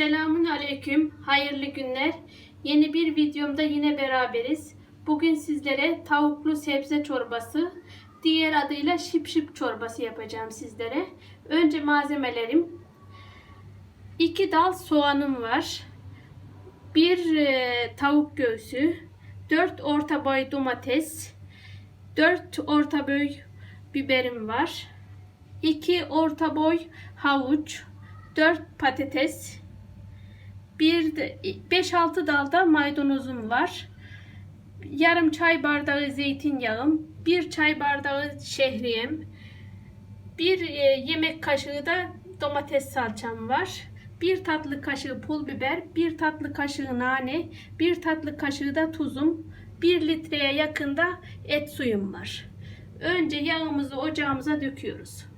Selamun Aleyküm, hayırlı günler. Yeni bir videomda yine beraberiz. Bugün sizlere tavuklu sebze çorbası, diğer adıyla şip şip çorbası yapacağım sizlere. Önce malzemelerim. 2 dal soğanım var. 1 tavuk göğsü, 4 orta boy domates, 4 orta boy biberim var. 2 orta boy havuç, 4 patates, 5-6 dalda maydanozum var. Yarım çay bardağı zeytinyağım, 1 çay bardağı şehriyem, 1 yemek kaşığı da domates salçam var. 1 tatlı kaşığı pul biber, 1 tatlı kaşığı nane, 1 tatlı kaşığı da tuzum, 1 litreye yakında et suyum var. Önce yağımızı ocağımıza döküyoruz.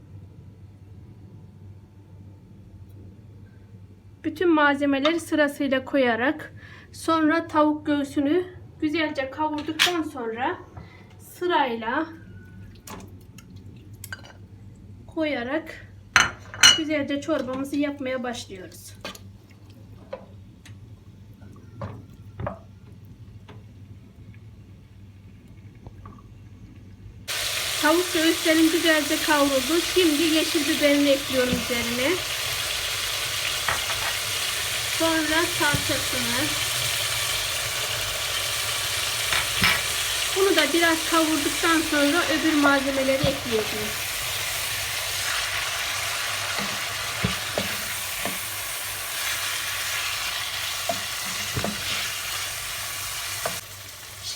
Bütün malzemeleri sırasıyla koyarak sonra tavuk göğsünü güzelce kavurduktan sonra sırayla koyarak güzelce çorbamızı yapmaya başlıyoruz. Tavuk göğüslerim güzelce kavruldu. Şimdi yeşil biberini ekliyorum üzerine. Sonra salçasını. Bunu da biraz kavurduktan sonra öbür malzemeleri ekleyeceğim.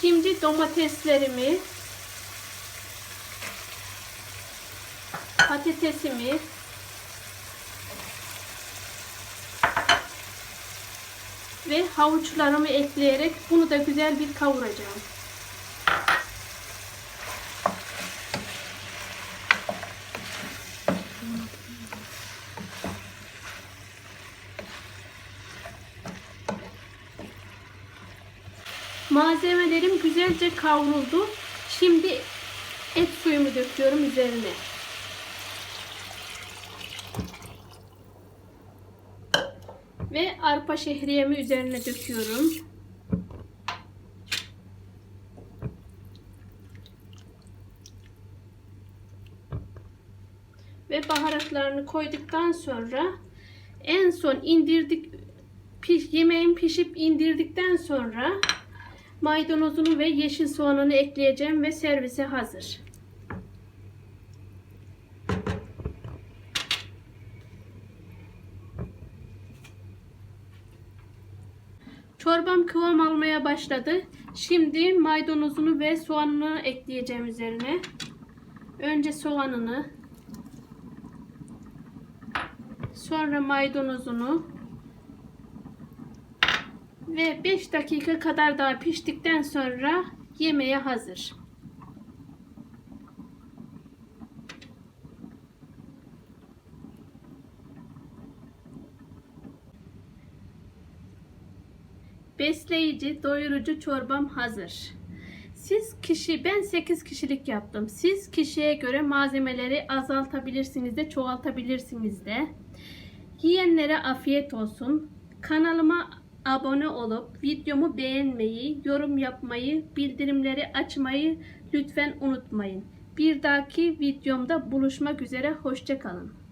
Şimdi domateslerimi, patatesimi, ve havuçlarımı ekleyerek bunu da güzel bir kavuracağım. Malzemelerim güzelce kavruldu. Şimdi et suyumu döküyorum üzerine. Ve arpa şehriyemi üzerine döküyorum. Ve baharatlarını koyduktan sonra en son indirdik piş, yemeğin pişip indirdikten sonra maydanozunu ve yeşil soğanını ekleyeceğim ve servise hazır. Çorbam kıvam almaya başladı. Şimdi maydanozunu ve soğanını ekleyeceğim üzerine. Önce soğanını, sonra maydanozunu ve 5 dakika kadar daha piştikten sonra yemeğe hazır. Besleyici, doyurucu çorbam hazır. Siz kişi, ben 8 kişilik yaptım. Siz kişiye göre malzemeleri azaltabilirsiniz de çoğaltabilirsiniz de. Yiyenlere afiyet olsun. Kanalıma abone olup videomu beğenmeyi, yorum yapmayı, bildirimleri açmayı lütfen unutmayın. Bir dahaki videomda buluşmak üzere. Hoşçakalın.